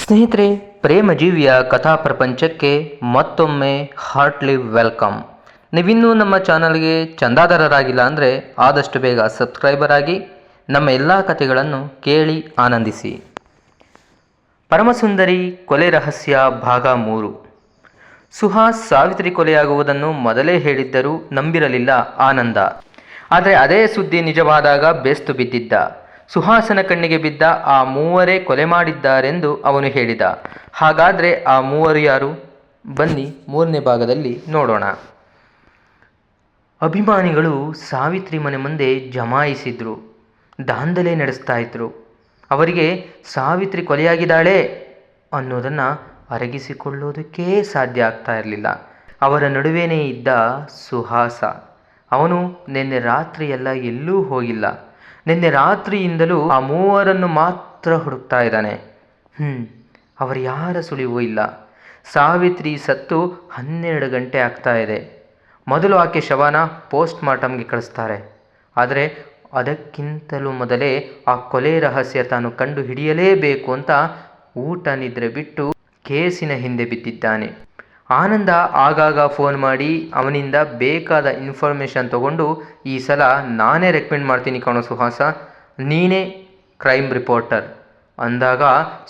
ಸ್ನೇಹಿತರೆ, ಪ್ರೇಮಜೀವಿಯ ಕಥಾ ಪ್ರಪಂಚಕ್ಕೆ ಮತ್ತೊಮ್ಮೆ ಹಾರ್ಟ್ಲಿ ವೆಲ್ಕಮ್ ನೀವಿನ್ನೂ ನಮ್ಮ ಚಾನಲ್ಗೆ ಚಂದಾದಾರರಾಗಿಲ್ಲ ಅಂದರೆ ಆದಷ್ಟು ಬೇಗ ಸಬ್ಸ್ಕ್ರೈಬರ್ ಆಗಿ ನಮ್ಮ ಎಲ್ಲ ಕಥೆಗಳನ್ನು ಕೇಳಿ ಆನಂದಿಸಿ. ಪರಮಸುಂದರಿ ಕೊಲೆ ರಹಸ್ಯ ಭಾಗ ಮೂರು. ಸುಹಾಸ್ ಸಾವಿತ್ರಿ ಕೊಲೆಯಾಗುವುದನ್ನು ಮೊದಲೇ ಹೇಳಿದ್ದರೂ ನಂಬಿರಲಿಲ್ಲ ಆನಂದ. ಆದರೆ ಅದೇ ಸುದ್ದಿ ನಿಜವಾದಾಗ ಬೇಸ್ತು ಬಿದ್ದಿದ್ದ. ಸುಹಾಸನ ಕಣ್ಣಿಗೆ ಬಿದ್ದ ಆ ಮೂವರೇ ಕೊಲೆ ಮಾಡಿದ್ದಾರೆಂದು ಅವನು ಹೇಳಿದ. ಹಾಗಾದರೆ ಆ ಮೂವರು ಯಾರು? ಬನ್ನಿ ಮೂರನೇ ಭಾಗದಲ್ಲಿ ನೋಡೋಣ. ಅಭಿಮಾನಿಗಳು ಸಾವಿತ್ರಿ ಮನೆ ಮುಂದೆ ಜಮಾಯಿಸಿದ್ರು. ದಾಂಧಲೆ ನಡೆಸ್ತಾ ಇದ್ರು. ಅವರಿಗೆ ಸಾವಿತ್ರಿ ಕೊಲೆಯಾಗಿದ್ದಾಳೆ ಅನ್ನೋದನ್ನು ಅರಗಿಸಿಕೊಳ್ಳೋದಕ್ಕೇ ಸಾಧ್ಯ ಆಗ್ತಾ ಇರಲಿಲ್ಲ. ಅವರ ನಡುವೆನೇ ಇದ್ದ ಸುಹಾಸ. ಅವನು ನಿನ್ನೆ ರಾತ್ರಿಯೆಲ್ಲ ಎಲ್ಲೂ ಹೋಗಿಲ್ಲ. ನಿನ್ನೆ ರಾತ್ರಿಯಿಂದಲೂ ಆ ಮೂವರನ್ನು ಮಾತ್ರ ಹುಡುಕ್ತಾ ಇದ್ದಾನೆ. ಹ್ಞೂ ಅವರು ಯಾರ ಸುಳಿವು ಇಲ್ಲ. ಸಾವಿತ್ರಿ ಸತ್ತು ಹನ್ನೆರಡು ಗಂಟೆ ಆಗ್ತಾ ಇದೆ. ಮೊದಲು ಆಕೆ ಶವನ ಪೋಸ್ಟ್ ಮಾರ್ಟಮ್ಗೆ ಕಳಿಸ್ತಾರೆ. ಆದರೆ ಅದಕ್ಕಿಂತಲೂ ಮೊದಲೇ ಆ ಕೊಲೆ ರಹಸ್ಯ ತಾನು ಕಂಡು ಹಿಡಿಯಲೇಬೇಕು ಅಂತ ಊಟ ನಿದ್ರೆ ಬಿಟ್ಟು ಕೇಸಿನ ಹಿಂದೆ ಬಿದ್ದಿದ್ದಾನೆ. ಆನಂದ ಆಗಾಗ ಫೋನ್ ಮಾಡಿ ಅವನಿಂದ ಬೇಕಾದ ಇನ್ಫಾರ್ಮೇಷನ್ ತಗೊಂಡು ಈ ಸಲ ನಾನೇ ರೆಕಮೆಂಡ್ ಮಾಡ್ತೀನಿ ಕಣೋ ಸುಹಾಸ. ನೀನೇ ಕ್ರೈಮ್ ರಿಪೋರ್ಟರ್. ಅಂದಾಗ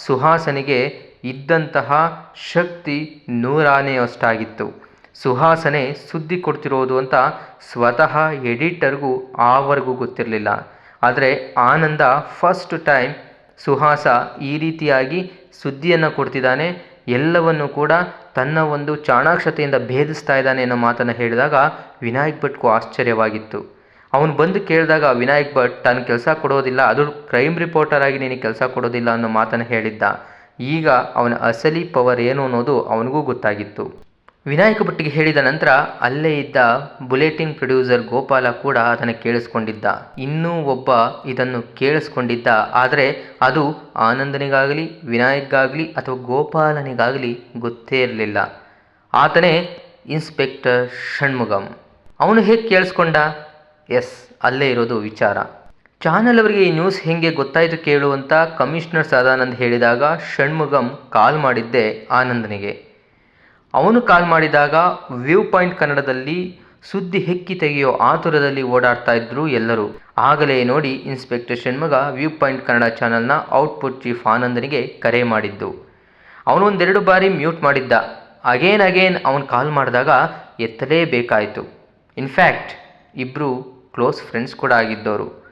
ಸುಹಾಸನಿಗೆ ಇದ್ದಂತಹ ಶಕ್ತಿ ನೂರಾನೆಯಷ್ಟಾಗಿತ್ತು ಸುಹಾಸನೆ ಸುದ್ದಿ ಕೊಡ್ತಿರೋದು ಅಂತ ಸ್ವತಃ ಎಡಿಟರ್ಗೂ ಆವರೆಗೂ ಗೊತ್ತಿರಲಿಲ್ಲ. ಆದರೆ ಆನಂದ ಫಸ್ಟ್ ಟೈಮ್ ಸುಹಾಸ ಈ ರೀತಿಯಾಗಿ ಸುದ್ದಿಯನ್ನು ಕೊಡ್ತಿದ್ದಾನೆ. ಎಲ್ಲವನ್ನು ಕೂಡ ತನ್ನ ಒಂದು ಚಾಣಾಕ್ಷತೆಯಿಂದ ಭೇದಿಸ್ತಾ ಇದ್ದಾನೆ ಅನ್ನೋ ಮಾತನ್ನು ಹೇಳಿದಾಗ ವಿನಾಯಕ್ ಭಟ್ಗೂ ಆಶ್ಚರ್ಯವಾಗಿತ್ತು. ಅವನು ಬಂದು ಕೇಳಿದಾಗ, ವಿನಾಯಕ್ ಭಟ್, ತಾನು ಕೆಲಸ ಕೊಡೋದಿಲ್ಲ, ಅದು ಕ್ರೈಮ್ ರಿಪೋರ್ಟರ್ ಆಗಿ ನೀನು ಕೆಲಸ ಕೊಡೋದಿಲ್ಲ ಅನ್ನೋ ಮಾತನ್ನು ಹೇಳಿದ್ದ. ಈಗ ಅವನ ಅಸಲಿ ಪವರ್ ಏನು ಅನ್ನೋದು ಅವನಿಗೂ ಗೊತ್ತಾಗಿತ್ತು. ವಿನಾಯಕ ಭಟ್ಟಿಗೆ ಹೇಳಿದ ನಂತರ ಅಲ್ಲೇ ಇದ್ದ ಬುಲೆಟಿನ್ ಪ್ರೊಡ್ಯೂಸರ್ ಗೋಪಾಲ ಕೂಡ ಅದನ್ನು ಕೇಳಿಸ್ಕೊಂಡಿದ್ದ. ಇನ್ನೂ ಒಬ್ಬ ಇದನ್ನು ಕೇಳಿಸ್ಕೊಂಡಿದ್ದ. ಆದರೆ ಅದು ಆನಂದನಿಗಾಗಲಿ, ವಿನಾಯಕ್ಗಾಗಲಿ ಅಥವಾ ಗೋಪಾಲನಿಗಾಗಲಿ ಗೊತ್ತೇ ಇರಲಿಲ್ಲ. ಆತನೇ ಇನ್ಸ್ಪೆಕ್ಟರ್ ಷಣ್ಮುಗಂ. ಅವನು ಹೇಗೆ ಕೇಳಿಸ್ಕೊಂಡ? ಎಸ್, ಅಲ್ಲೇ ಇರೋದು ವಿಚಾರ. ಚಾನಲ್ ಅವರಿಗೆ ಈ ನ್ಯೂಸ್ ಹೇಗೆ ಗೊತ್ತಾಯಿತು ಕೇಳುವಂತ ಕಮಿಷನರ್ ಸದಾನಂದ್ ಹೇಳಿದಾಗ ಷಣ್ಮುಗಂ ಕಾಲ್ ಮಾಡಿದ್ದೆ ಆನಂದನಿಗೆ. ಅವನು ಕಾಲ್ ಮಾಡಿದಾಗ, ವ್ಯೂ ಪಾಯಿಂಟ್ ಕನ್ನಡದಲ್ಲಿ ಸುದ್ದಿ ಹೆಕ್ಕಿ ತೆಗೆಯೋ ಆತುರದಲ್ಲಿ ಓಡಾಡ್ತಾ ಇದ್ರು ಎಲ್ಲರೂ. ಆಗಲೇ ನೋಡಿ, inspector Shanmuga view point Kannada ಚಾನಲ್ನ ಔಟ್ಪುಟ್ ಚೀಫ್ ಆನಂದನಿಗೆ ಕರೆ ಮಾಡಿದ್ದು. ಅವನು ಒಂದೆರಡು ಬಾರಿ ಮ್ಯೂಟ್ ಮಾಡಿದ್ದ. ಅಗೇನ್ ಅಗೇನ್ ಅವನು ಕಾಲ್ ಮಾಡಿದಾಗ ಎತ್ತಲೇಬೇಕಾಯಿತು. ಇನ್ಫ್ಯಾಕ್ಟ್ ಇಬ್ಬರು ಕ್ಲೋಸ್ ಫ್ರೆಂಡ್ಸ್ ಕೂಡ ಆಗಿದ್ದವರು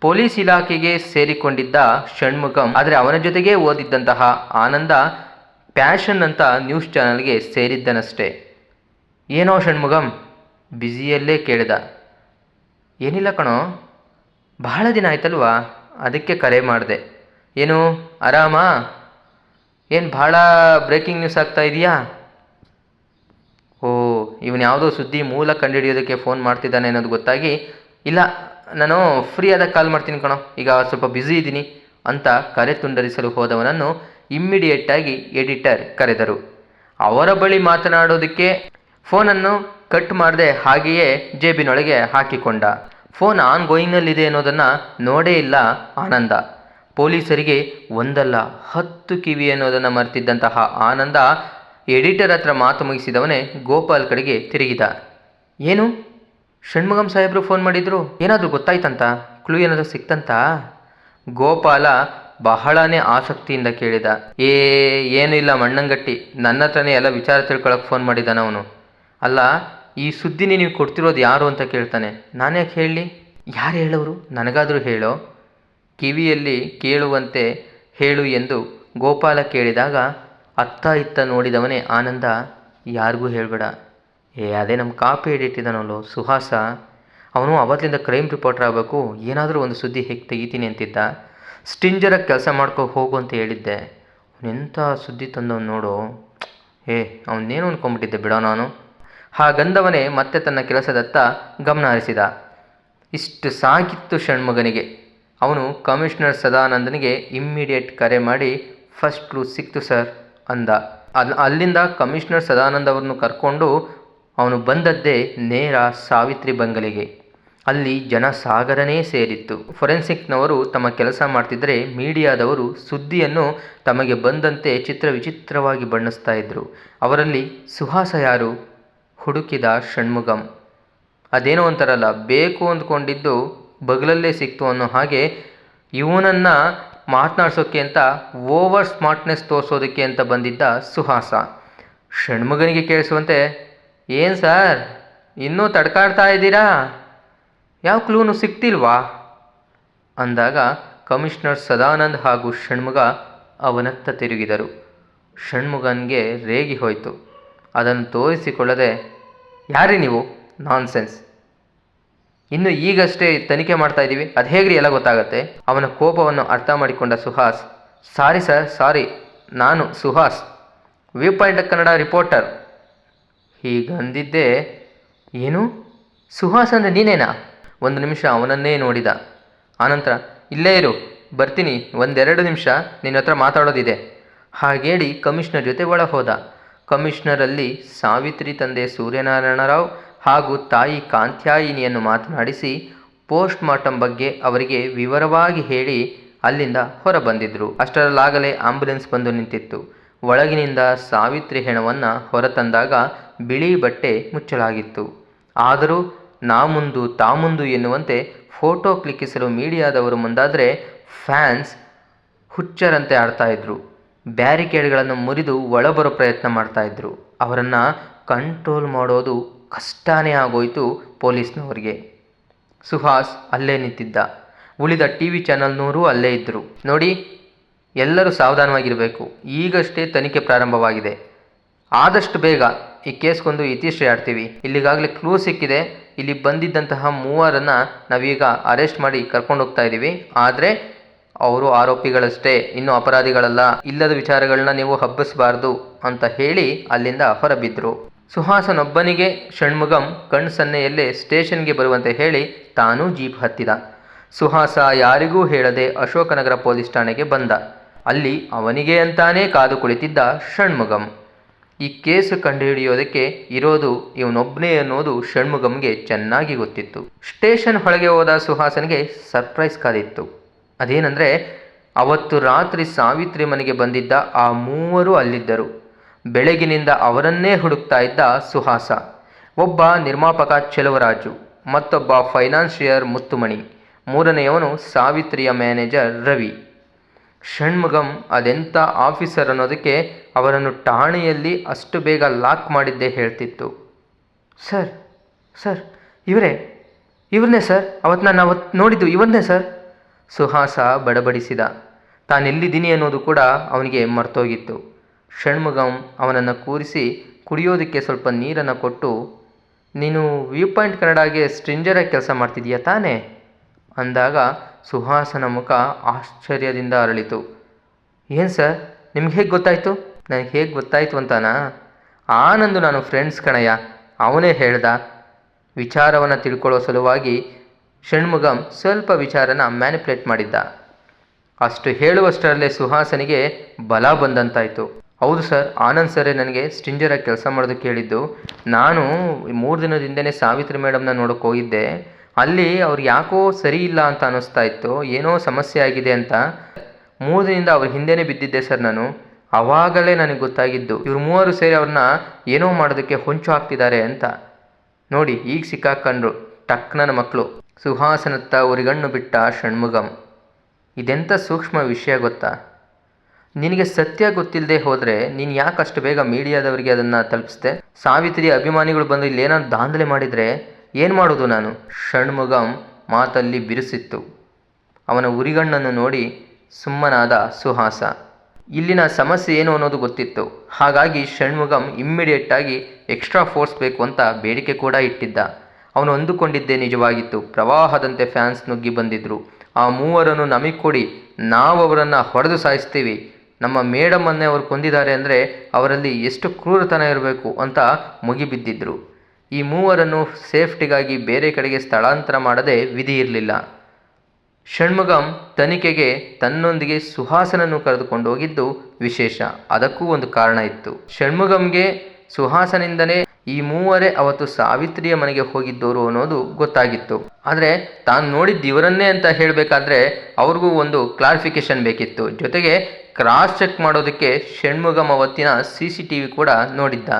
ಪೊಲೀಸ್ ಇಲಾಖೆಗೆ ಸೇರಿಕೊಂಡಿದ್ದ ಷಣ್ಮುಖಂ ಆದರೆ ಅವನ ಜೊತೆಗೇ ಓದಿದ್ದಂತಹ ಆನಂದ ಪ್ಯಾಷನ್ ಅಂತ ನ್ಯೂಸ್ ಚಾನಲ್ಗೆ ಸೇರಿದ್ದನಷ್ಟೇ. ಏನೋ ಷಣ್ಮುಗಂ ಬ್ಯುಸಿಯಲ್ಲೇ ಕೇಳಿದ. ಏನಿಲ್ಲ ಕಣೋ, ಬಹಳ ದಿನ ಆಯ್ತಲ್ವಾ, ಅದಕ್ಕೆ ಕರೆ ಮಾಡಿದೆ. ಏನು, ಆರಾಮಾ? ಏನು ಭಾಳ ಬ್ರೇಕಿಂಗ್ ನ್ಯೂಸ್ ಆಗ್ತಾ ಇದೆಯಾ? ಓ, ಇವನು ಯಾವುದೋ ಸುದ್ದಿ ಮೂಲ ಕಂಡುಹಿಡಿಯೋದಕ್ಕೆ ಫೋನ್ ಮಾಡ್ತಿದ್ದಾನೆ ಅನ್ನೋದು ಗೊತ್ತಾಗಿ, ಇಲ್ಲ, ನಾನು ಫ್ರೀ ಆದಾಗ ಕಾಲ್ ಮಾಡ್ತೀನಿ ಕಣೋ, ಈಗ ಸ್ವಲ್ಪ ಬ್ಯುಸಿ ಇದ್ದೀನಿ ಅಂತ ಕರೆ ತುಂಡರಿಸಲು ಹೋದವನನ್ನು ಇಮ್ಮಿಡಿಯೇಟಾಗಿ ಎಡಿಟರ್ ಕರೆದರು. ಅವರ ಬಳಿ ಮಾತನಾಡೋದಕ್ಕೆ ಫೋನನ್ನು ಕಟ್ ಮಾಡದೆ ಹಾಗೆಯೇ ಜೇಬಿನೊಳಗೆ ಹಾಕಿಕೊಂಡ. ಫೋನ್ ಆನ್ ಗೋಯಿಂಗ್ನಲ್ಲಿದೆ ಅನ್ನೋದನ್ನು ನೋಡೇ ಇಲ್ಲ ಆನಂದ. ಪೊಲೀಸರಿಗೆ ಒಂದಲ್ಲ ಹತ್ತು ಕಿವಿ ಅನ್ನೋದನ್ನು ಮರೆತಿದ್ದಂತಹ ಆನಂದ ಎಡಿಟರ್ ಹತ್ರ ಮಾತು ಮುಗಿಸಿದವನೇ ಗೋಪಾಲ್ ಕಡೆಗೆ ತಿರುಗಿದ. ಏನು? ಷಣ್ಮುಗಂ ಸಾಹೇಬರು ಫೋನ್ ಮಾಡಿದ್ರು? ಏನಾದರೂ ಗೊತ್ತಾಯ್ತಂತ? ಕ್ಲೂ ಏನಾದರೂ ಸಿಕ್ತಂತ? ಗೋಪಾಲ ಬಹಳನೇ ಆಸಕ್ತಿಯಿಂದ ಕೇಳಿದ. ಏ, ಏನು ಇಲ್ಲ ಮಣ್ಣಂಗಟ್ಟಿ. ನನ್ನ ಹತ್ರನೇ ಎಲ್ಲ ವಿಚಾರ ತಿಳ್ಕೊಳಕ್ಕೆ ಫೋನ್ ಮಾಡಿದ್ದಾನ ಅವನು. ಅಲ್ಲ, ಈ ಸುದ್ದಿನಿ ನೀವು ಕೊಡ್ತಿರೋದು ಯಾರು ಅಂತ ಕೇಳ್ತಾನೆ. ನಾನ್ಯಾಕೆ ಹೇಳಲಿ ಯಾರು ಹೇಳೋರು ನನಗಾದರೂ ಹೇಳೋ? ಕಿವಿಯಲ್ಲಿ ಕೇಳುವಂತೆ ಹೇಳು ಎಂದು ಗೋಪಾಲ ಕೇಳಿದಾಗ, ಅತ್ತ ಇತ್ತ ನೋಡಿದವನೇ ಆನಂದ, ಯಾರಿಗೂ ಹೇಳಬೇಡ. ಏ, ಅದೇ ನಮ್ಮ ಕಾಪಿ ಎಡಿಟ್ ಇದ್ದಾನಲ್ಲೋ ಸುಹಾಸ. ಅವನು ಅವತ್ತಿಂದ ಕ್ರೈಮ್ ರಿಪೋರ್ಟರ್ ಆಗಬೇಕು, ಏನಾದರೂ ಒಂದು ಸುದ್ದಿ ಹೇಗೆ ತೆಗಿತೀನಿ ಅಂತಿದ್ದ. ಸ್ಟಿಂಜರಾಗಿ ಕೆಲಸ ಮಾಡ್ಕೊ ಹೋಗು ಅಂತ ಹೇಳಿದ್ದೆ. ಎಂಥ ಸುದ್ದಿ ತಂದವನು ನೋಡು. ಏ, ಅವನೇನು ಅಂದ್ಕೊಂಬಿಟ್ಟಿದ್ದೆ ಬಿಡೋ ನಾನು. ಹಾಗಂದವನೇ ಮತ್ತೆ ತನ್ನ ಕೆಲಸದತ್ತ ಗಮನ ಹರಿಸಿದ. ಇಷ್ಟು ಸಾಕಿತ್ತು ಷಣ್ಮಗನಿಗೆ. ಅವನು ಕಮಿಷನರ್ ಸದಾನಂದನಿಗೆ ಇಮ್ಮಿಡಿಯೇಟ್ ಕರೆ ಮಾಡಿ, ಫಸ್ಟ್ ಕ್ಲೂ ಸಿಕ್ತು ಸರ್, ಅಂದ. ಅಲ್ಲಿ ಅಲ್ಲಿಂದ ಕಮಿಷನರ್ ಸದಾನಂದ ಅವರನ್ನು ಕರ್ಕೊಂಡು ಅವನು ಬಂದದ್ದೇ ನೇರ ಸಾವಿತ್ರಿ ಬಂಗಲೆಗೆ. ಅಲ್ಲಿ ಜನ ಸಾಗರನೇ ಸೇರಿತ್ತು. ಫೊರೆನ್ಸಿಕ್ನವರು ತಮ್ಮ ಕೆಲಸ ಮಾಡ್ತಿದ್ದರೆ ಮೀಡಿಯಾದವರು ಸುದ್ದಿಯನ್ನು ತಮಗೆ ಬಂದಂತೆ ಚಿತ್ರ ವಿಚಿತ್ರವಾಗಿ ಬಣ್ಣಿಸ್ತಾ ಇದ್ದರು ಅವರಲ್ಲಿ, ಸುಹಾಸ ಯಾರು? ಹುಡುಕಿದ ಷಣ್ಮುಗಂ ಅದೇನೋ ಒಂಥರಲ್ಲ, ಬೇಕು ಅಂದ್ಕೊಂಡಿದ್ದು ಬಗಲಲ್ಲೇ ಸಿಕ್ತು ಅನ್ನೋ ಹಾಗೆ ಇವನನ್ನು ಮಾತನಾಡ್ಸೋಕ್ಕೆ ಅಂತ, ಓವರ್ ಸ್ಮಾರ್ಟ್ನೆಸ್ ತೋರಿಸೋದಕ್ಕೆ ಅಂತ ಬಂದಿದ್ದ ಸುಹಾಸ. ಷಣ್ಮುಗನಿಗೆ ಕೇಳಿಸುವಂತೆ, ಏನು ಸರ್, ಇನ್ನೂ ತಡ್ಕಾಡ್ತಾ ಇದ್ದೀರಾ? ಯಾವ ಕ್ಲೂನು ಸಿಕ್ತಿಲ್ವಾ? ಅಂದಾಗ ಕಮಿಷನರ್ ಸದಾನಂದ್ ಹಾಗೂ ಷಣ್ಮುಗ ಅವನತ್ತ ತಿರುಗಿದರು. ಷಣ್ಮುಗನ್ಗೆ ರೇಗಿ ಹೋಯಿತು. ಅದನ್ನು ತೋರಿಸಿಕೊಳ್ಳದೆ ಯಾರೇ ನೀವು? ನಾನ್ಸೆನ್ಸ್. ಇನ್ನು ಈಗಷ್ಟೇ ತನಿಖೆ ಮಾಡ್ತಾ ಇದ್ದೀವಿ. ಅದು ಹೇಗ್ರಿ ಎಲ್ಲ ಗೊತ್ತಾಗತ್ತೆ? ಅವನ ಕೋಪವನ್ನು ಅರ್ಥ ಮಾಡಿಕೊಂಡ ಸುಹಾಸ್, ಸಾರಿ ಸರ್, ಸಾರಿ. ನಾನು Suhas, view point Kannada reporter. ಹೀಗಂದಿದ್ದೆ, ಏನು? ಸುಹಾಸ್ ಅಂದರೆ ನೀನೇನಾ? ಒಂದು ನಿಮಿಷ ಅವನನ್ನೇ ನೋಡಿದ. ಆನಂತರ, ಇಲ್ಲೇ ಇರು, ಬರ್ತೀನಿ, ಒಂದೆರಡು ನಿಮಿಷ ನಿನ್ನ ಹತ್ರ ಮಾತಾಡೋದಿದೆ. ಹಾಗೇಳಿ ಕಮಿಷನರ್ ಜೊತೆ ಒಳ ಹೋದ ಕಮಿಷನರಲ್ಲಿ ಸಾವಿತ್ರಿ ತಂದೆ ಸೂರ್ಯನಾರಾಯಣ ರಾವ್ ಹಾಗೂ ತಾಯಿ ಕಾಂತ್ಯಾಯಿನಿಯನ್ನು ಮಾತನಾಡಿಸಿ ಪೋಸ್ಟ್ ಮಾರ್ಟಮ್ ಬಗ್ಗೆ ಅವರಿಗೆ ವಿವರವಾಗಿ ಹೇಳಿ ಅಲ್ಲಿಂದ ಹೊರಬಂದಿದ್ರು. ಅಷ್ಟರಲ್ಲಾಗಲೇ ಆಂಬ್ಯುಲೆನ್ಸ್ ಬಂದು ನಿಂತಿತ್ತು. ಒಳಗಿನಿಂದ ಸಾವಿತ್ರಿ ಹೆಣವನ್ನು ಹೊರತಂದಾಗ ಬಿಳಿ ಬಟ್ಟೆ ಮುಚ್ಚಲಾಗಿತ್ತು. ಆದರೂ ನಾ ಮುಂದು ತಾ ಮುಂದು ಎನ್ನುವಂತೆ ಫೋಟೋ ಕ್ಲಿಕ್ಕಿಸಲು ಮೀಡಿಯಾದವರು ಮುಂದಾದರೆ ಫ್ಯಾನ್ಸ್ ಹುಚ್ಚರಂತೆ ಆಡ್ತಾ ಇದ್ರು. ಬ್ಯಾರಿಕೇಡ್ಗಳನ್ನು ಮುರಿದು ಒಳಬರೋ ಪ್ರಯತ್ನ ಮಾಡ್ತಾ ಇದ್ರು. ಅವರನ್ನು ಕಂಟ್ರೋಲ್ ಮಾಡೋದು ಕಷ್ಟನೇ ಆಗೋಯಿತು ಪೊಲೀಸ್ನವರಿಗೆ. ಸುಹಾಸ್ ಅಲ್ಲೇ ನಿಂತಿದ್ದ. ಉಳಿದ ಟಿ ವಿ ಚಾನಲ್ನವರು ಅಲ್ಲೇ ಇದ್ದರು ನೋಡಿ, ಎಲ್ಲರೂ ಸಾವಧಾನವಾಗಿರಬೇಕು. ಈಗಷ್ಟೇ ತನಿಖೆ ಪ್ರಾರಂಭವಾಗಿದೆ. ಆದಷ್ಟು ಬೇಗ ಈ ಕೇಸ್ಗೊಂದು ಇತಿಶ್ರೀ ಆಡ್ತೀವಿ. ಇಲ್ಲಿಗಾಗಲೇ ಕ್ಲೂ ಸಿಕ್ಕಿದೆ. ಇಲ್ಲಿ ಬಂದಿದ್ದಂತಹ ಮೂವರನ್ನು ನಾವೀಗ ಅರೆಸ್ಟ್ ಮಾಡಿ ಕರ್ಕೊಂಡು ಹೋಗ್ತಾ ಇದ್ದೀವಿ ಆದರೆ ಅವರು ಆರೋಪಿಗಳಷ್ಟೇ, ಇನ್ನು ಅಪರಾಧಿಗಳಲ್ಲ. ಇಲ್ಲದ ವಿಚಾರಗಳನ್ನ ನೀವು ಹಬ್ಬಿಸಬಾರ್ದು ಅಂತ ಹೇಳಿ ಅಲ್ಲಿಂದ ಹೊರಬಿದ್ರು. ಸುಹಾಸನೊಬ್ಬನಿಗೆ ಷಣ್ಮುಗಂ ಕಣ್ ಸನ್ನೆಯಲ್ಲೇ ಸ್ಟೇಷನ್ಗೆ ಬರುವಂತೆ ಹೇಳಿ ತಾನೂ ಜೀಪ್ ಹತ್ತಿದ. ಸುಹಾಸ ಯಾರಿಗೂ ಹೇಳದೆ ಅಶೋಕನಗರ ಪೊಲೀಸ್ ಠಾಣೆಗೆ ಬಂದ. ಅಲ್ಲಿ ಅವನಿಗೆ ಅಂತಾನೇ ಕಾದು ಕುಳಿತಿದ್ದ ಷಣ್ಮುಗಂ ಈ ಕೇಸು ಕಂಡುಹಿಡಿಯೋದಕ್ಕೆ ಇರೋದು ಇವನೊಬ್ಬನೇ ಅನ್ನೋದು ಷಣ್ಮುಗಂಗೆ ಚೆನ್ನಾಗಿ ಗೊತ್ತಿತ್ತು. ಸ್ಟೇಷನ್ ಒಳಗೆ ಹೋದ ಸುಹಾಸನಿಗೆ ಸರ್ಪ್ರೈಸ್ ಕಾದಿತ್ತು. ಅದೇನೆಂದರೆ, ಅವತ್ತು ರಾತ್ರಿ ಸಾವಿತ್ರಿ ಮನೆಗೆ ಬಂದಿದ್ದ ಆ ಮೂವರು ಅಲ್ಲಿದ್ದರು. ಬೆಳಗಿನಿಂದ ಅವರನ್ನೇ ಹುಡುಕ್ತಾ ಇದ್ದ ಸುಹಾಸ. ಒಬ್ಬ ನಿರ್ಮಾಪಕ ಚೆಲುವರಾಜು, ಮತ್ತೊಬ್ಬ ಫೈನಾನ್ಷಿಯರ್ ಮುತ್ತುಮಣಿ, ಮೂರನೆಯವನು ಸಾವಿತ್ರಿಯ ಮ್ಯಾನೇಜರ್ ರವಿ. ಷಣ್ಮುಗಂ ಅದೆಂಥ ಆಫೀಸರ್ ಅನ್ನೋದಕ್ಕೆ ಅವರನ್ನು ಠಾಣೆಯಲ್ಲಿ ಅಷ್ಟು ಬೇಗ ಲಾಕ್ ಮಾಡಿದ್ದೇ ಹೇಳ್ತಿತ್ತು. ಸರ್ ಸರ್ ಇವರೇ ಇವ್ರನ್ನೇ ಸರ್ ಅವತ್ತು ನಾನು ಅವತ್ತು ನೋಡಿದ್ದು ಇವನ್ನೇ ಸರ್. ಸುಹಾಸ ಬಡಬಡಿಸಿದ. ತಾನೆಲ್ಲಿದ್ದೀನಿ ಅನ್ನೋದು ಕೂಡ ಅವನಿಗೆ ಮರ್ತೋಗಿತ್ತು. ಷಣ್ಮುಗಂ ಅವನನ್ನು ಕೂರಿಸಿ ಕುಡಿಯೋದಕ್ಕೆ ಸ್ವಲ್ಪ ನೀರನ್ನು ಕೊಟ್ಟು ನೀನು ವ್ಯೂ ಪಾಯಿಂಟ್ ಕನ್ನಡಾಗೆ ಸ್ಟ್ರಿಂಜರಾಗಿ ಕೆಲಸ ಮಾಡ್ತಿದೀಯಾ ತಾನೇ? ಅಂದಾಗ ಸುಹಾಸನ ಮುಖ ಆಶ್ಚರ್ಯದಿಂದ ಅರಳಿತು. ಏನು ಸರ್ ನಿಮ್ಗೆ ಹೇಗೆ ಗೊತ್ತಾಯಿತು? ನನಗೆ ಹೇಗೆ ಗೊತ್ತಾಯಿತು ಅಂತಾನಾ? ಆನಂದು ನಾನು ಫ್ರೆಂಡ್ಸ್ ಕಣಯ್ಯ, ಅವನೇ ಹೇಳ್ದ. ವಿಚಾರವನ್ನು ತಿಳ್ಕೊಳ್ಳೋ ಸಲುವಾಗಿ ಷಣ್ಮುಗಂ ಸ್ವಲ್ಪ ವಿಚಾರನ ಮ್ಯಾನಿಪ್ಯುಲೇಟ್ ಮಾಡಿದ್ದ. ಅಷ್ಟು ಹೇಳುವಷ್ಟರಲ್ಲೇ ಸುಹಾಸನಿಗೆ ಬಲ ಬಂದಂತಾಯಿತು. ಹೌದು ಸರ್ ಆನಂದ್ ಸರೇ ನನಗೆ ಸ್ಟಿಂಜರಾಗಿ ಕೆಲಸ ಮಾಡೋದು ಕೇಳಿದ್ದು ನಾನು ಮೂರು ದಿನದಿಂದನೇ ಸಾವಿತ್ರಿ ಮೇಡಮ್ನ ನೋಡೋಕೆ ಹೋಗಿದ್ದೆ. ಅಲ್ಲಿ ಅವ್ರು ಯಾಕೋ ಸರಿ ಇಲ್ಲ ಅಂತ ಅನ್ನಿಸ್ತಾ ಇತ್ತು. ಏನೋ ಸಮಸ್ಯೆ ಆಗಿದೆ ಅಂತ. ಮೂರು ದಿನದಿಂದ ಅವ್ರ ಹಿಂದೆನೇ ಬಿದ್ದಿದ್ದೆ ಸರ್ ನಾನು. ಆವಾಗಲೇ ನನಗೆ ಗೊತ್ತಾಗಿದ್ದು, ಇವ್ರು ಮೂವರು ಸೇರಿ ಅವ್ರನ್ನ ಏನೋ ಮಾಡೋದಕ್ಕೆ ಹೊಂಚು ಹಾಕ್ತಿದ್ದಾರೆ ಅಂತ. ನೋಡಿ, ಈಗ ಸಿಕ್ಕಾಕೊಂಡ್ರು ಟಕ್ನನ ಮಕ್ಕಳು ಸುಹಾಸನತ್ತ ಉರಿಗಣ್ಣು ಬಿಟ್ಟ ಷಣ್ಮುಗಂ. ಇದೆಂಥ ಸೂಕ್ಷ್ಮ ವಿಷಯ ಗೊತ್ತಾ? ನಿನಗೆ ಸತ್ಯ ಗೊತ್ತಿಲ್ಲದೆ ಹೋದರೆ ನೀನು ಯಾಕೆ ಅಷ್ಟು ಬೇಗ ಮೀಡಿಯಾದವರಿಗೆ ಅದನ್ನು ತಲುಪಿಸ್ದೆ? ಸಾವಿತ್ರಿ ಅಭಿಮಾನಿಗಳು ಬಂದು ಇಲ್ಲಿ ಏನಾದ್ರು ದಾಂಧಲೆ ಮಾಡಿದರೆ ಏನು ಮಾಡೋದು ನಾನು? ಷಣ್ಮುಗಂ ಮಾತಲ್ಲಿ ಬಿರುಸಿತ್ತು. ಅವನ ಉರಿಗಣ್ಣನ್ನು ನೋಡಿ ಸುಮ್ಮನಾದ ಸುಹಾಸ. ಇಲ್ಲಿನ ಸಮಸ್ಯೆ ಏನು ಅನ್ನೋದು ಗೊತ್ತಿತ್ತು. ಹಾಗಾಗಿ ಷಣ್ಮುಗಂ ಇಮ್ಮಿಡಿಯೇಟ್ ಆಗಿ ಎಕ್ಸ್ಟ್ರಾ ಫೋರ್ಸ್ ಬೇಕು ಅಂತ ಬೇಡಿಕೆ ಕೂಡ ಇಟ್ಟಿದ್ದ. ಅವನು ಅಂದುಕೊಂಡಿದ್ದೇ ನಿಜವಾಗಿತ್ತು. ಪ್ರವಾಹದಂತೆ ಫ್ಯಾನ್ಸ್ ನುಗ್ಗಿ ಬಂದಿದ್ರು. ಆ ಮೂವರನ್ನು ನಮಗೆ ಕೊಡಿ ನಾವು ಅವರನ್ನು ಹೊಡೆದು ಸಾಯಿಸ್ತೀವಿ. ನಮ್ಮ ಮೇಡಮನ್ನೇ ಅವರು ಕೊಂದಿದ್ದಾರೆ ಅಂದರೆ ಅವರಲ್ಲಿ ಎಷ್ಟು ಕ್ರೂರತನ ಇರಬೇಕು ಅಂತ ಮುಗಿಬಿದ್ದಿದ್ರು. ಈ ಮೂವರನ್ನು ಸೇಫ್ಟಿಗಾಗಿ ಬೇರೆ ಕಡೆಗೆ ಸ್ಥಳಾಂತರ ಮಾಡದೆ ವಿಧಿ ಇರಲಿಲ್ಲ. ಷಣ್ಮುಗಂ ತನಿಖೆಗೆ ತನ್ನೊಂದಿಗೆ ಸುಹಾಸನನ್ನು ಕರೆದುಕೊಂಡು ಹೋಗಿದ್ದು ವಿಶೇಷ. ಅದಕ್ಕೂ ಒಂದು ಕಾರಣ ಇತ್ತು. ಷಣ್ಮುಗಂಗೆ ಸುಹಾಸನಿಂದನೇ ಈ ಮೂವರೇ ಅವತ್ತು ಸಾವಿತ್ರಿಯ ಮನೆಗೆ ಹೋಗಿದ್ದವರು ಅನ್ನೋದು ಗೊತ್ತಾಗಿತ್ತು. ಆದರೆ ತಾನು ನೋಡಿದ್ದ ಇವರನ್ನೇ ಅಂತ ಹೇಳಬೇಕಾದ್ರೆ ಅವ್ರಿಗೂ ಒಂದು ಕ್ಲಾರಿಫಿಕೇಶನ್ ಬೇಕಿತ್ತು. ಜೊತೆಗೆ ಕ್ರಾಸ್ ಚೆಕ್ ಮಾಡೋದಕ್ಕೆ ಷಣ್ಮುಗಂ ಅವತ್ತಿನ ಸಿ ಸಿ ಟಿ ವಿ ಕೂಡ ನೋಡಿದ್ದ.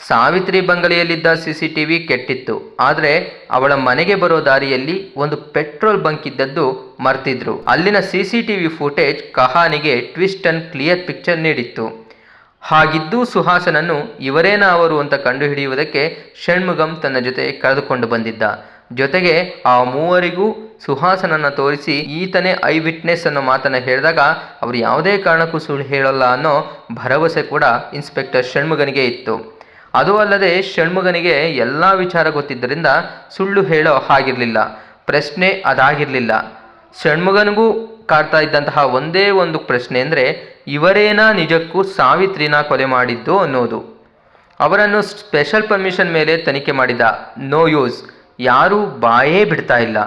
ಸಾವಿತ್ರಿ ಬಂಗಲೆಯಲ್ಲಿದ್ದ ಸಿ ಸಿ ಟಿ ವಿ ಕೆಟ್ಟಿತ್ತು. ಆದರೆ ಅವಳ ಮನೆಗೆ ಬರೋ ದಾರಿಯಲ್ಲಿ ಒಂದು ಪೆಟ್ರೋಲ್ ಬಂಕ್ ಇದ್ದದ್ದು ಮರ್ತಿದ್ರು. ಅಲ್ಲಿನ C C T V footage ಕಹಾನಿಗೆ twist and clear picture ನೀಡಿತ್ತು. ಹಾಗಿದ್ದು ಸುಹಾಸನನ್ನು ಇವರೇನ ಅವರು ಅಂತ ಕಂಡುಹಿಡಿಯುವುದಕ್ಕೆ ಷಣ್ಮುಗಂ ತನ್ನ ಜೊತೆ ಕರೆದುಕೊಂಡು ಬಂದಿದ್ದ. ಜೊತೆಗೆ ಆ ಮೂವರಿಗೂ ಸುಹಾಸನನ್ನು ತೋರಿಸಿ ಈತನೇ ಐ ವಿಟ್ನೆಸ್ ಅನ್ನೋ ಮಾತನ್ನು ಹೇಳಿದಾಗ ಅವರು ಯಾವುದೇ ಕಾರಣಕ್ಕೂ ಸುಳ್ಳು ಹೇಳಲ್ಲ ಅನ್ನೋ ಭರವಸೆ ಕೂಡ ಇನ್ಸ್ಪೆಕ್ಟರ್ ಷಣ್ಮುಗನಿಗೆ ಇತ್ತು. ಅದು ಅಲ್ಲದೆ ಷಣ್ಮುಗನಿಗೆ ಎಲ್ಲ ವಿಚಾರ ಗೊತ್ತಿದ್ದರಿಂದ ಸುಳ್ಳು ಹೇಳೋ ಹಾಗಿರಲಿಲ್ಲ, ಪ್ರಶ್ನೆ ಅದಾಗಿರಲಿಲ್ಲ. ಷಣ್ಮುಗನಿಗೂ ಕಾಡ್ತಾ ಇದ್ದಂತಹ ಒಂದೇ ಒಂದು ಪ್ರಶ್ನೆ ಅಂದರೆ, ಇವರೇನಾ ನಿಜಕ್ಕೂ ಸಾವಿತ್ರಿನ ಕೊಲೆ ಮಾಡಿದ್ದು? ಅನ್ನೋದು. ಅವರನ್ನು ಸ್ಪೆಷಲ್ ಪರ್ಮಿಷನ್ ಮೇಲೆ ತನಿಖೆ ಮಾಡಿದ ನೋ ಯೂಸ್ ಯಾರೂ ಬಾಯೇ ಬಿಡ್ತಾ ಇಲ್ಲ.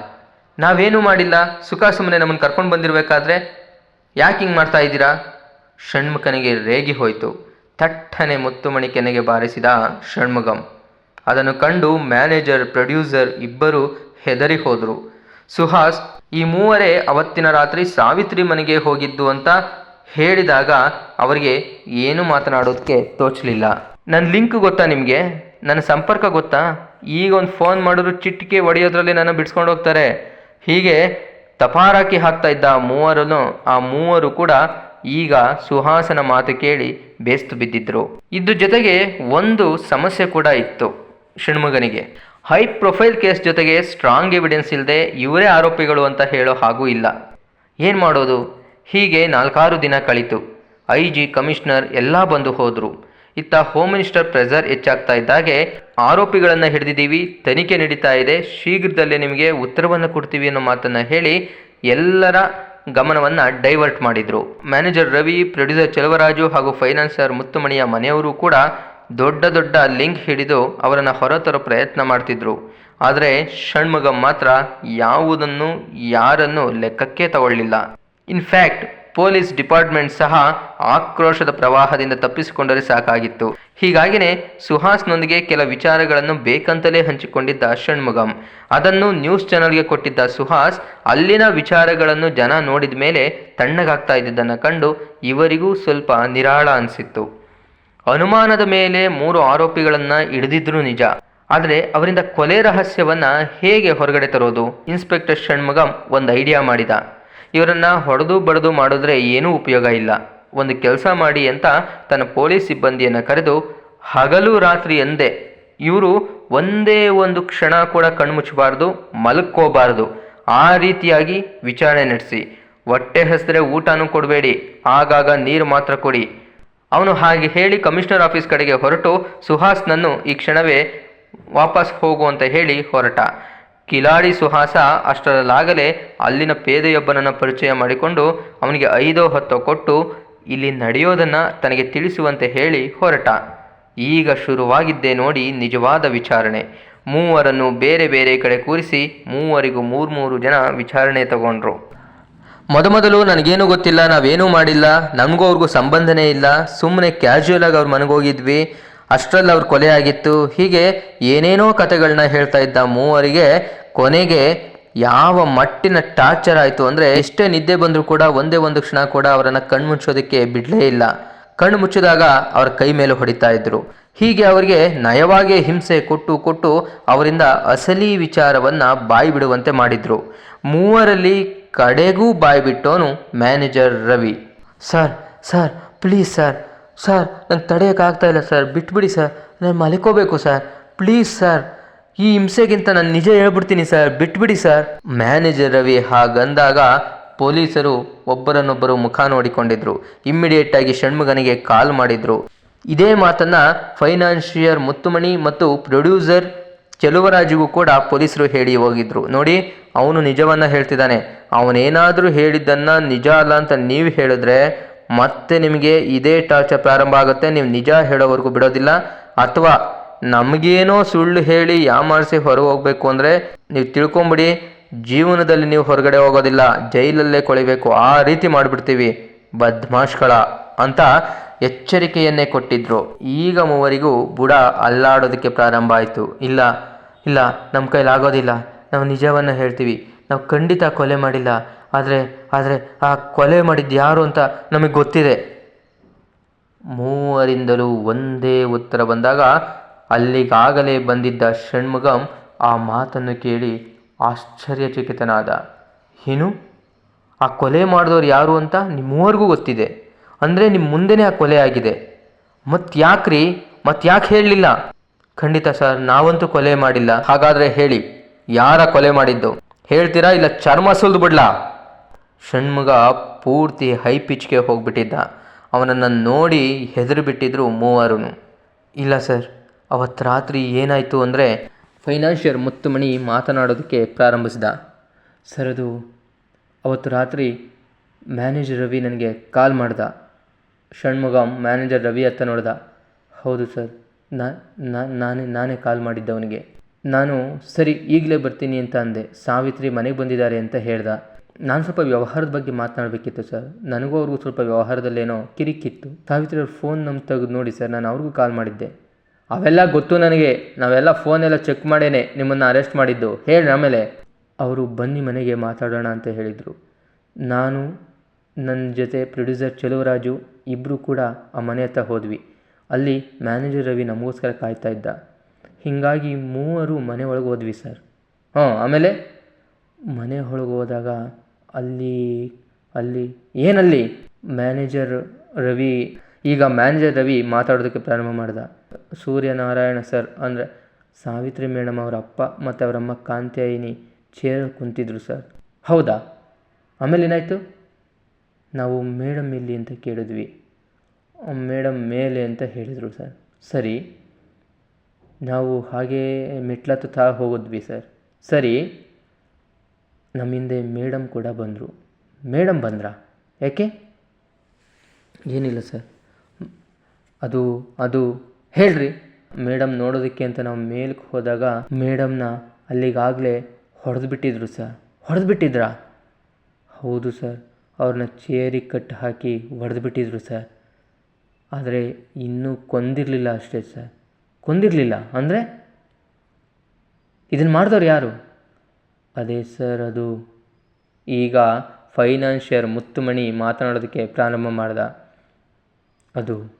ನಾವೇನು ಮಾಡಿಲ್ಲ, ಸುಖ ಸುಮ್ಮನೆ ನಮ್ಮನ್ನು ಕರ್ಕೊಂಡು ಬಂದಿರಬೇಕಾದ್ರೆ? ಯಾಕೆ ಹಿಂಗೆ ಮಾಡ್ತಾ ಇದ್ದೀರಾ? ಷಣ್ಮುಖನಿಗೆ ರೇಗಿ ಹೋಯಿತು. ಥಟ್ಟನೆ ಮುತ್ತುಮಣಿ ಕೆನೆಗೆ ಬಾರಿಸಿದ ಷಣ್ಮುಗಂ ಅದನ್ನು ಕಂಡು ಮ್ಯಾನೇಜರ್, ಪ್ರೊಡ್ಯೂಸರ್ ಇಬ್ಬರು ಹೆದರಿ ಹೋದರು. ಸುಹಾಸ್, ಈ ಮೂವರೇ ಅವತ್ತಿನ ರಾತ್ರಿ ಸಾವಿತ್ರಿ ಮನೆಗೆ ಹೋಗಿದ್ದು ಅಂತ ಹೇಳಿದಾಗ ಅವರಿಗೆ ಏನು ಮಾತನಾಡೋದಕ್ಕೆ ತೋಚಲಿಲ್ಲ. ನನ್ನ ಲಿಂಕ್ ಗೊತ್ತಾ ನಿಮಗೆ? ನನ್ನ ಸಂಪರ್ಕ ಗೊತ್ತಾ? ಈಗ ಒಂದು ಫೋನ್ ಮಾಡಿದ್ರು ಚಿಟಿಕೆ ಹೊಡೆಯೋದ್ರಲ್ಲಿ ನನ್ನ ಬಿಡಿಸ್ಕೊಂಡು ಹೋಗ್ತಾರೆ. ಹೀಗೆ ತಪಾರಾಕಿ ಹಾಕ್ತಾ ಇದ್ದ ಮೂವರನ್ನು, ಆ ಮೂವರು ಕೂಡ ಈಗ ಸುಹಾಸನ ಮಾತು ಕೇಳಿ ಬೇಸ್ತು ಬಿದ್ದಿದ್ರು. ಇದ್ರ ಜೊತೆಗೆ ಒಂದು ಸಮಸ್ಯೆ ಕೂಡ ಇತ್ತು ಷಣ್ಮುಗನಿಗೆ. ಹೈ ಪ್ರೊಫೈಲ್ ಕೇಸ್ ಜೊತೆಗೆ ಸ್ಟ್ರಾಂಗ್ ಎವಿಡೆನ್ಸ್ ಇಲ್ಲದೆ ಇವರೇ ಆರೋಪಿಗಳು ಅಂತ ಹೇಳೋ ಹಾಗೂ ಇಲ್ಲ. ಏನು ಮಾಡೋದು? ಹೀಗೆ ನಾಲ್ಕಾರು ದಿನ ಕಳಿತು. ಐ ಜಿ ಕಮಿಷನರ್ ಎಲ್ಲ ಬಂದು ಹೋದರು. ಇತ್ತ ಹೋಮ್ ಮಿನಿಸ್ಟರ್ ಪ್ರೆಸರ್ ಹೆಚ್ಚಾಗ್ತಾ ಇದ್ದಾಗೆ ಆರೋಪಿಗಳನ್ನು ಹಿಡಿದಿದ್ದೀವಿ, ತನಿಖೆ ನಡೀತಾ ಇದೆ, ಶೀಘ್ರದಲ್ಲೇ ನಿಮಗೆ ಉತ್ತರವನ್ನು ಕೊಡ್ತೀವಿ ಅನ್ನೋ ಮಾತನ್ನು ಹೇಳಿ ಎಲ್ಲರ ಗಮನವನ್ನು ಡೈವರ್ಟ್ ಮಾಡಿದರು. ಮ್ಯಾನೇಜರ್ ರವಿ, ಪ್ರೊಡ್ಯೂಸರ್ ಚೆಲುವರಾಜು ಹಾಗೂ ಫೈನಾನ್ಸರ್ ಮುತ್ತುಮಣಿಯ ಮನೆಯವರು ಕೂಡ ದೊಡ್ಡ ದೊಡ್ಡ ಲಿಂಕ್ ಹಿಡಿದು ಅವರನ್ನು ಹೊರತರೋ ಪ್ರಯತ್ನ ಮಾಡ್ತಿದ್ರು. ಆದರೆ ಷಣ್ಮುಗಂ ಮಾತ್ರ ಯಾವುದನ್ನು ಯಾರನ್ನು ಲೆಕ್ಕಕ್ಕೆ ತಗೊಳ್ಳಿಲ್ಲ. ಇನ್ಫ್ಯಾಕ್ಟ್ ಪೊಲೀಸ್ ಡಿಪಾರ್ಟ್ಮೆಂಟ್ ಸಹ ಆಕ್ರೋಶದ ಪ್ರವಾಹದಿಂದ ತಪ್ಪಿಸಿಕೊಂಡರೆ ಸಾಕಾಗಿತ್ತು. ಹೀಗಾಗಿನೇ ಸುಹಾಸ್ನೊಂದಿಗೆ ಕೆಲ ವಿಚಾರಗಳನ್ನು ಬೇಕಂತಲೇ ಹಂಚಿಕೊಂಡಿದ್ದ ಷಣ್ಮುಗಂ ಅದನ್ನು ನ್ಯೂಸ್ ಚಾನೆಲ್ಗೆ ಕೊಟ್ಟಿದ್ದ ಸುಹಾಸ್, ಅಲ್ಲಿನ ವಿಚಾರಗಳನ್ನು ಜನ ನೋಡಿದ ಮೇಲೆ ತಣ್ಣಗಾಗ್ತಾ ಇದ್ದಿದ್ದನ್ನು ಕಂಡು ಇವರಿಗೂ ಸ್ವಲ್ಪ ನಿರಾಳ ಅನಿಸಿತ್ತು. ಅನುಮಾನದ ಮೇಲೆ ಮೂರು ಆರೋಪಿಗಳನ್ನು ಹಿಡಿದಿದ್ರು ನಿಜ. ಆದರೆ ಅವರಿಂದ ಕೊಲೆ ರಹಸ್ಯವನ್ನ ಹೇಗೆ ಹೊರಗಡೆ ತರೋದು? ಇನ್ಸ್ಪೆಕ್ಟರ್ ಷಣ್ಮುಗಂ ಒಂದು ಐಡಿಯಾ ಮಾಡಿದ. ಇವರನ್ನ ಹೊಡೆದು ಬಡದು ಮಾಡಿದ್ರೆ ಏನೂ ಉಪಯೋಗ ಇಲ್ಲ. ಒಂದು ಕೆಲಸ ಮಾಡಿ ಅಂತ ತನ್ನ ಪೊಲೀಸ್ ಸಿಬ್ಬಂದಿಯನ್ನು ಕರೆದು ಹಗಲು ರಾತ್ರಿ ಎಂದೇ ಇವರು ಒಂದೇ ಒಂದು ಕ್ಷಣ ಕೂಡ ಕಣ್ಮುಚ್ಚಬಾರ್ದು ಮಲಕ್ಕೋಬಾರ್ದು ಆ ರೀತಿಯಾಗಿ ವಿಚಾರಣೆ ನಡೆಸಿ. ಹೊಟ್ಟೆ ಹಸಿದ್ರೆ ಊಟನೂ ಕೊಡಬೇಡಿ, ಆಗಾಗ ನೀರು ಮಾತ್ರ ಕೊಡಿ. ಅವನು ಹಾಗೆ ಹೇಳಿ ಕಮಿಷನರ್ ಆಫೀಸ್ ಕಡೆಗೆ ಹೊರಟು ಸುಹಾಸ್ನನ್ನು ಈ ಕ್ಷಣವೇ ವಾಪಸ್ ಹೋಗು ಅಂತ ಹೇಳಿ ಹೊರಟ. ಕಿಲಾಡಿ ಸುಹಾಸ ಅಷ್ಟರಲ್ಲಾಗಲೇ ಅಲ್ಲಿನ ಪೇದೆಯೊಬ್ಬನನ್ನು ಪರಿಚಯ ಮಾಡಿಕೊಂಡು ಅವನಿಗೆ ಐದೋ ಹತ್ತೋ ಕೊಟ್ಟು ಇಲ್ಲಿ ನಡೆಯೋದನ್ನು ತನಗೆ ತಿಳಿಸುವಂತೆ ಹೇಳಿ ಹೊರಟ. ಈಗ ಶುರುವಾಗಿದ್ದೇ ನೋಡಿ ನಿಜವಾದ ವಿಚಾರಣೆ. ಮೂವರನ್ನು ಬೇರೆ ಬೇರೆ ಕಡೆ ಕೂರಿಸಿ ಮೂವರಿಗೂ ಮೂರು ಮೂರು ಜನ ವಿಚಾರಣೆ ತಗೊಂಡ್ರು. ಮೊದಮೊದಲು ನನಗೇನು ಗೊತ್ತಿಲ್ಲ, ನಾವೇನೂ ಮಾಡಿಲ್ಲ, ನಮಗೂ ಅವ್ರಿಗೂ ಸಂಬಂಧನೇ ಇಲ್ಲ ಸುಮ್ಮನೆ ಕ್ಯಾಶುಯಲ್ ಆಗಿ ಅವ್ರ ಮನೆಗೋಗಿದ್ವಿ ಅಷ್ಟರಲ್ಲಿ ಅವ್ರ ಕೊಲೆ ಆಗಿತ್ತು. ಹೀಗೆ ಏನೇನೋ ಕಥೆಗಳನ್ನ ಹೇಳ್ತಾ ಇದ್ದ ಮೂವರಿಗೆ ಕೊನೆಗೆ ಯಾವ ಮಟ್ಟಿನ ಟಾರ್ಚರ್ ಆಯಿತು ಅಂದರೆ ಎಷ್ಟೇ ನಿದ್ದೆ ಬಂದರೂ ಕೂಡ ಒಂದೇ ಒಂದು ಕ್ಷಣ ಕೂಡ ಅವರನ್ನು ಕಣ್ಣು ಮುಚ್ಚೋದಕ್ಕೆ ಬಿಡಲೇ ಇಲ್ಲ. ಕಣ್ಣು ಮುಚ್ಚಿದಾಗ ಅವರ ಕೈ ಮೇಲೆ ಹೊಡಿತಾ ಇದ್ರು. ಹೀಗೆ ಅವರಿಗೆ ನಯವಾಗಿ ಹಿಂಸೆ ಕೊಟ್ಟು ಕೊಟ್ಟು ಅವರಿಂದ ಅಸಲಿ ವಿಚಾರವನ್ನ ಬಾಯಿ ಬಿಡುವಂತೆ ಮಾಡಿದ್ರು. ಮೂವರಲ್ಲಿ ಕಡೆಗೂ ಬಾಯಿ ಬಿಟ್ಟೋನು manager Ravi. Sir sir, please sir sir ನಂಗೆ ತಡೆಯೋಕ್ಕಾಗ್ತಾ ಇಲ್ಲ ಸರ್ ಬಿಟ್ಬಿಡಿ ಸರ್ ನಾನು ಮಲ್ಕೋಬೇಕು ಸರ್ ಪ್ಲೀಸ್ ಸರ್ ಈ ಹಿಂಸೆಗಿಂತ ನಾನು ನಿಜ ಹೇಳ್ಬಿಡ್ತೀನಿ ಸರ್ ಬಿಟ್ಬಿಡಿ ಸರ್ ಮ್ಯಾನೇಜರ್ ರವಿ ಹಾಗಂದಾಗ ಪೊಲೀಸರು ಒಬ್ಬರನ್ನೊಬ್ಬರು ಮುಖ ನೋಡಿಕೊಂಡಿದ್ರು. ಇಮ್ಮಿಡಿಯೇಟ್ ಆಗಿ ಷಣ್ಮುಗನಿಗೆ ಕಾಲ್ ಮಾಡಿದ್ರು. ಇದೇ ಮಾತನ್ನ ಫೈನಾನ್ಷಿಯರ್ ಮುತ್ತುಮಣಿ ಮತ್ತು ಪ್ರೊಡ್ಯೂಸರ್ ಚೆಲುವರಾಜಿಗೂ ಕೂಡ ಪೊಲೀಸರು ಹೇಳಿ ಹೋಗಿದ್ರು. ನೋಡಿ, ಅವನು ನಿಜವನ್ನ ಹೇಳ್ತಿದ್ದಾನೆ. ಅವನೇನಾದರೂ ಹೇಳಿದ್ದನ್ನ ನಿಜ ಅಲ್ಲ ಅಂತ ನೀವು ಹೇಳಿದ್ರೆ ಮತ್ತೆ ನಿಮಗೆ ಇದೇ ಟಾರ್ಚರ್ ಪ್ರಾರಂಭ ಆಗುತ್ತೆ. ನೀವು ನಿಜ ಹೇಳೋವರೆಗೂ ಬಿಡೋದಿಲ್ಲ. ಅಥವಾ ನಮಗೇನೋ ಸುಳ್ಳು ಹೇಳಿ ಯಾಮಾರಿಸಿ ಹೊರಗೆ ಹೋಗ್ಬೇಕು ಅಂದರೆ ನೀವು ತಿಳ್ಕೊಂಬಿಡಿ, ಜೀವನದಲ್ಲಿ ನೀವು ಹೊರಗಡೆ ಹೋಗೋದಿಲ್ಲ. ಜೈಲಲ್ಲೇ ಕೊಳಿಬೇಕು. ಆ ರೀತಿ ಮಾಡಿಬಿಡ್ತೀವಿ. ಬದ್ಮಾಷ್ಗಳ ಅಂತ ಎಚ್ಚರಿಕೆಯನ್ನೇ ಕೊಟ್ಟಿದ್ರು. ಈಗ ಮೂವರಿಗೂ ಬುಡ ಅಲ್ಲಾಡೋದಕ್ಕೆ ಪ್ರಾರಂಭ ಆಯಿತು. ಇಲ್ಲ ಇಲ್ಲ ನಮ್ಮ ಕೈಲಾಗೋದಿಲ್ಲ. ನಾವು ನಿಜವನ್ನು ಹೇಳ್ತೀವಿ. ನಾವು ಖಂಡಿತ ಕೊಲೆ ಮಾಡಿಲ್ಲ. ಆದರೆ ಆದರೆ ಆ ಕೊಲೆ ಮಾಡಿದ್ದು ಯಾರು ಅಂತ ನಮಗೆ ಗೊತ್ತಿದೆ. ಮೂವರಿಂದಲೂ ಒಂದೇ ಉತ್ತರ ಬಂದಾಗ ಅಲ್ಲಿಗಾಗಲೇ ಬಂದಿದ್ದ ಷಣ್ಮುಗಂ ಆ ಮಾತನ್ನು ಕೇಳಿ ಆಶ್ಚರ್ಯಚಕಿತನಾದ. ಏನು ಆ ಕೊಲೆ ಮಾಡಿದವ್ರು ಯಾರು ಅಂತ ನಿಮ್ಮೂವರೆಗೂ ಗೊತ್ತಿದೆ. ಅಂದರೆ ನಿಮ್ಮ ಮುಂದೆನೇ ಆ ಕೊಲೆ ಆಗಿದೆ. ಮತ್ತ್ಯಾಕ್ರಿ ಮತ್ತು ಯಾಕೆ ಹೇಳಲಿಲ್ಲ? ಖಂಡಿತ ಸರ್, ನಾವಂತೂ ಕೊಲೆ ಮಾಡಿಲ್ಲ. ಹಾಗಾದರೆ ಹೇಳಿ, ಯಾರ ಕೊಲೆ ಮಾಡಿದ್ದು? ಹೇಳ್ತೀರಾ ಇಲ್ಲ ಚರ್ಮ ಸುಲ್ದು ಬಿಡ್ಲಾ? ಷಣ್ಮುಗ ಪೂರ್ತಿ ಹೈ ಪಿಚ್ಗೆ ಹೋಗಿಬಿಟ್ಟಿದ್ದ. ಅವನನ್ನು ನೋಡಿ ಹೆದರು ಬಿಟ್ಟಿದ್ರು ಮೂವರು ಇಲ್ಲ ಸರ್ ಅವತ್ತು ರಾತ್ರಿ ಏನಾಯಿತು ಅಂದರೆ ಫೈನಾನ್ಷಿಯರ್ ಮುತ್ತುಮಣಿ ಮಾತನಾಡೋದಕ್ಕೆ ಪ್ರಾರಂಭಿಸಿದ. ಸರ್ ಅದು, ಅವತ್ತು ರಾತ್ರಿ ಮ್ಯಾನೇಜರ್ ರವಿ ನನಗೆ ಕಾಲ್ ಮಾಡ್ದ. ಷಣ್ಮುಗ ಮ್ಯಾನೇಜರ್ ರವಿ ಹತ್ತ ನೋಡ್ದ. ಹೌದು ಸರ್ ನಾನೇ ನಾನೇ ಕಾಲ್ ಮಾಡಿದ್ದೆ ಅವನಿಗೆ ನಾನು, ಸರಿ ಈಗಲೇ ಬರ್ತೀನಿ ಅಂತ ಅಂದೆ. ಸಾವಿತ್ರಿ ಮನೆಗೆ ಬಂದಿದ್ದಾರೆ ಅಂತ ಹೇಳ್ದ. ನಾನು ಸ್ವಲ್ಪ ವ್ಯವಹಾರದ ಬಗ್ಗೆ ಮಾತನಾಡಬೇಕಿತ್ತು ಸರ್. ನನಗೂ ಅವ್ರಿಗೂ ಸ್ವಲ್ಪ ವ್ಯವಹಾರದಲ್ಲೇನೋ ಕಿರಿಕಿತ್ತು. ಸಾವಿತ್ರಿ ಅವ್ರ ಫೋನ್ ನಮ್ಮ ತೆಗೆದು ನೋಡಿ ಸರ್, ನಾನು ಅವ್ರಿಗೂ ಕಾಲ್ ಮಾಡಿದ್ದೆ. ಅವೆಲ್ಲ ಗೊತ್ತು ನನಗೆ. ನಾವೆಲ್ಲ ಫೋನೆಲ್ಲ ಚೆಕ್ ಮಾಡೇನೆ, ನಿಮ್ಮನ್ನು ಅರೆಸ್ಟ್ ಮಾಡಿದ್ದು. ಹೇಳಿ ಆಮೇಲೆ. ಅವರು ಬನ್ನಿ ಮನೆಗೆ ಮಾತಾಡೋಣ ಅಂತ ಹೇಳಿದರು. ನಾನು ನನ್ನ ಜೊತೆ ಪ್ರೊಡ್ಯೂಸರ್ ಚೆಲುವರಾಜು ಇಬ್ಬರು ಕೂಡ ಆ ಮನೆ ಹತ್ರ ಹೋದ್ವಿ. ಅಲ್ಲಿ ಮ್ಯಾನೇಜರ್ ರವಿ ನಮಗೋಸ್ಕರ ಕಾಯ್ತಾ ಇದ್ದ. ಹೀಗಾಗಿ ಮೂವರು ಮನೆ ಒಳಗೆ ಹೋದ್ವಿ ಸರ್. ಹಾಂ ಆಮೇಲೆ? ಮನೆ ಒಳಗೆ ಹೋದಾಗ ಅಲ್ಲಿ ಅಲ್ಲಿ, ಏನಲ್ಲಿ? ಮ್ಯಾನೇಜರ್ ರವಿ, ಈಗ ಮ್ಯಾನೇಜರ್ ರವಿ ಮಾತಾಡೋದಕ್ಕೆ ಪ್ರಾರಂಭ ಮಾಡ್ದ. ಸೂರ್ಯನಾರಾಯಣ ಸರ್ ಅಂದರೆ ಸಾವಿತ್ರಿ ಮೇಡಮ್ ಅವರ ಅಪ್ಪ ಮತ್ತು ಅವರಮ್ಮ ಕಾಂತ್ಯಾಯಿನಿ ಚೇರ್ ಕುಂತಿದ್ರು ಸರ್ ಹೌದಾ? ಆಮೇಲೆ ಏನಾಯಿತು? ನಾವು ಮೇಡಮ್ ಇಲ್ಲಿ ಅಂತ ಕೇಳಿದ್ವಿ. ಮೇಡಮ್ ಮೇಲೆ ಅಂತ ಹೇಳಿದರು ಸರ್ ಸರಿ, ನಾವು ಹಾಗೇ ಮೆಟ್ಲತ್ತ ಹೋಗಿದ್ವಿ ಸರ್ ಸರಿ ನಮ್ಮ ಹಿಂದೆ ಮೇಡಮ್ ಕೂಡ ಬಂದರು. ಮೇಡಮ್ ಬಂದ್ರಾ? ಯಾಕೆ? ಏನಿಲ್ಲ ಸರ್. ಅದು ಅದು, ಹೇಳ್ರಿ. ಮೇಡಮ್ ನೋಡೋದಕ್ಕೆ ಅಂತ ನಾವು ಮೇಲಕ್ಕೆ ಹೋದಾಗ ಮೇಡಮ್ನ ಅಲ್ಲಿಗಾಗಲೇ ಹೊಡೆದು ಬಿಟ್ಟಿದ್ರು ಸರ್. ಹೊಡೆದು ಬಿಟ್ಟಿದ್ರಾ ಹೌದು ಸರ್. ಅವ್ರನ್ನ ಚೇರಿಗೆ ಕಟ್ಟು ಹಾಕಿ ಹೊಡೆದು ಬಿಟ್ಟಿದ್ರು ಸರ್. ಆದರೆ ಇನ್ನೂ ಕೊಂದಿರಲಿಲ್ಲ ಅಷ್ಟೇ ಸರ್. ಕೊಂದಿರಲಿಲ್ಲ ಅಂದರೆ? ಇದನ್ನು ಮಾಡಿದವ್ರು ಯಾರು? ಅದೇ ಸರ್ ಅದು. ಈಗ ಫೈನಾನ್ಷಿಯರ್ ಮುತ್ತುಮಣಿ ಮಾತನಾಡೋದಕ್ಕೆ ಪ್ರಾರಂಭ ಮಾಡ್ದ. ಅದು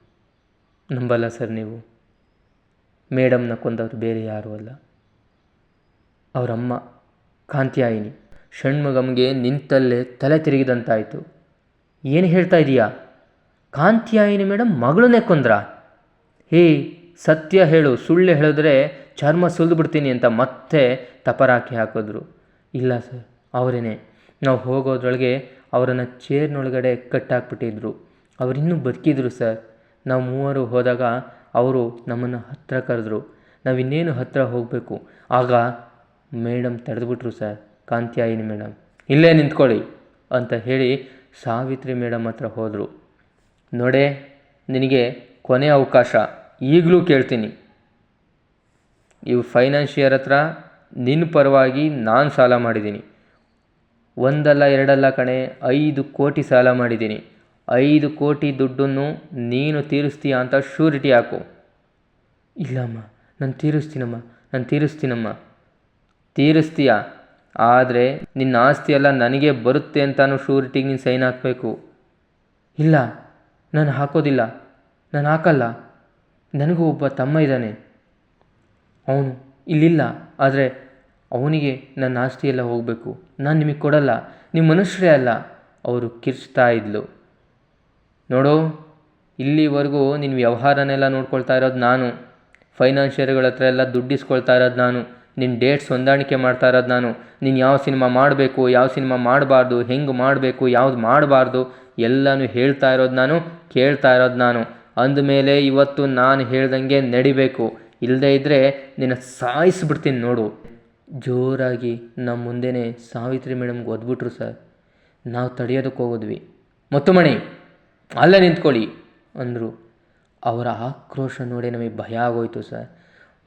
ನಂಬಲ್ಲ ಸರ್ ನೀವು. ಮೇಡಮ್ನ ಕೊಂದವರು ಬೇರೆ ಯಾರೂ ಅಲ್ಲ. ಅವರಮ್ಮ ಕಾಂತಿಯಾಯಿನಿ. ಷಣ್ಮುಗಮ್ಗೆ ನಿಂತಲ್ಲೇ ತಲೆ ತಿರುಗಿದಂತಾಯಿತು. ಏನು ಹೇಳ್ತಾ ಇದೀಯಾ? ಕಾಂತಿಯಾಯಿನಿ ಮೇಡಮ್ ಮಗಳನ್ನೇ ಕೊಂದ್ರ? ಹೇ, ಸತ್ಯ ಹೇಳು, ಸುಳ್ಳು ಹೇಳಿದ್ರೆ ಚರ್ಮ ಸುಲಿದು ಬಿಡ್ತೀನಿ ಅಂತ ಮತ್ತೆ ತಪರಾಕಿ ಹಾಕಿದ್ರು. ಇಲ್ಲ ಸರ್, ಅವರೇನೆ. ನಾವು ಹೋಗೋದ್ರೊಳಗೆ ಅವರನ್ನು ಚೇರ್ನೊಳಗಡೆ ಕಟ್ಟಾಕ್ಬಿಟ್ಟಿದ್ರು. ಅವರಿನ್ನೂ ಬದುಕಿದ್ರು ಸರ್. ನಾವು ಮೂವರು ಹೋದಾಗ ಅವರು ನಮ್ಮನ್ನು ಹತ್ತಿರ ಕರೆದ್ರು. ನಾವು ಇನ್ನೇನು ಹತ್ತಿರ ಹೋಗಬೇಕು? ಆಗ ಮೇಡಮ್ ತಡೆದ್ಬಿಟ್ರು ಸರ್. ಕಾಂತಿಯಾಯಿನಿ ಮೇಡಮ್ ಇಲ್ಲೇ ನಿಂತ್ಕೊಳ್ಳಿ ಅಂತ ಹೇಳಿ ಸಾವಿತ್ರಿ ಮೇಡಮ್ ಹತ್ರ ಹೋದರು. ನೋಡೆ, ನಿನಗೆ ಕೊನೆ ಅವಕಾಶ. ಈಗಲೂ ಕೇಳ್ತೀನಿ. ಇವು ಫೈನಾನ್ಷಿಯರ್ ಹತ್ರ ನಿನ್ನ ಪರವಾಗಿ ನಾನು ಸಾಲ ಮಾಡಿದ್ದೀನಿ. ಒಂದಲ್ಲ ಎರಡಲ್ಲ ಕಣೆ, ಐದು ಕೋಟಿ ಸಾಲ ಮಾಡಿದ್ದೀನಿ. ಐದು ಕೋಟಿ ದುಡ್ಡನ್ನು ನೀನು ತೀರಿಸ್ತೀಯ ಅಂತ ಶೂರಿಟಿ ಹಾಕು. ಇಲ್ಲಮ್ಮ, ನಾನು ತೀರಿಸ್ತೀನಮ್ಮ ನಾನು ತೀರಿಸ್ತೀನಮ್ಮ. ತೀರಿಸ್ತೀಯ, ಆದರೆ ನಿನ್ನ ಆಸ್ತಿ ಎಲ್ಲ ನನಗೆ ಬರುತ್ತೆ ಅಂತಾನು ಶೂರಿಟಿಗೆ ನೀನು ಸೈನ್ ಹಾಕಬೇಕು. ಇಲ್ಲ, ನಾನು ಹಾಕೋದಿಲ್ಲ, ನಾನು ಹಾಕಲ್ಲ. ನನಗೂ ಒಬ್ಬ ತಮ್ಮ ಇದ್ದಾನೆ. ಅವನು ಇಲ್ಲಿಲ್ಲ, ಆದರೆ ಅವನಿಗೆ ನನ್ನ ಆಸ್ತಿ ಎಲ್ಲ ಹೋಗಬೇಕು. ನಾನು ನಿಮಗೆ ಕೊಡಲ್ಲ ನಿಮ್ಮ ಮನುಷ್ಯರೇ ಅಲ್ಲ, ಅವರು ಕಿರ್ಚ್ತಾ ಇದ್ಲು. ನೋಡು, ಇಲ್ಲಿವರೆಗೂ ನಿನ್ನ ವ್ಯವಹಾರನೆಲ್ಲ ನೋಡ್ಕೊಳ್ತಾ ಇರೋದು ನಾನು. ಫೈನಾನ್ಷಿಯರ್ಗಳ ಹತ್ರ ಎಲ್ಲ ದುಡ್ಡಿಸ್ಕೊಳ್ತಾ ಇರೋದು ನಾನು. ನಿನ್ನ ಡೇಟ್ಸ್ ಹೊಂದಾಣಿಕೆ ಮಾಡ್ತಾ ಇರೋದು ನಾನು. ನೀನು ಯಾವ ಸಿನಿಮಾ ಮಾಡಬೇಕು, ಯಾವ ಸಿನಿಮಾ ಮಾಡಬಾರ್ದು, ಹೆಂಗೆ ಮಾಡಬೇಕು, ಯಾವ್ದು ಮಾಡಬಾರ್ದು, ಎಲ್ಲನೂ ಹೇಳ್ತಾ ಇರೋದು ನಾನು, ಕೇಳ್ತಾ ಇರೋದು ನಾನು. ಅಂದಮೇಲೆ ಇವತ್ತು ನಾನು ಹೇಳ್ದಂಗೆ ನಡಿಬೇಕು. ಇಲ್ಲದೇ ಇದ್ದರೆ ನಿನ್ನ ಸಾಯಿಸಿಬಿಡ್ತೀನಿ ನೋಡು. ಜೋರಾಗಿ ನಮ್ಮ ಮುಂದೆನೇ ಸಾವಿತ್ರಿ ಮೇಡಮ್ಗೆ ಒದ್ಬಿಟ್ರು ಸರ್. ನಾವು ತಡೆಯೋದಕ್ಕೆ ಹೋಗಿದ್ವಿ. ಮೊತ್ತುಮಣಿ ಅಲ್ಲೇ ನಿಂತ್ಕೊಳ್ಳಿ ಅಂದರು. ಅವರ ಆಕ್ರೋಶ ನೋಡಿ ನಮಗೆ ಭಯ ಆಗೋಯ್ತು ಸರ್.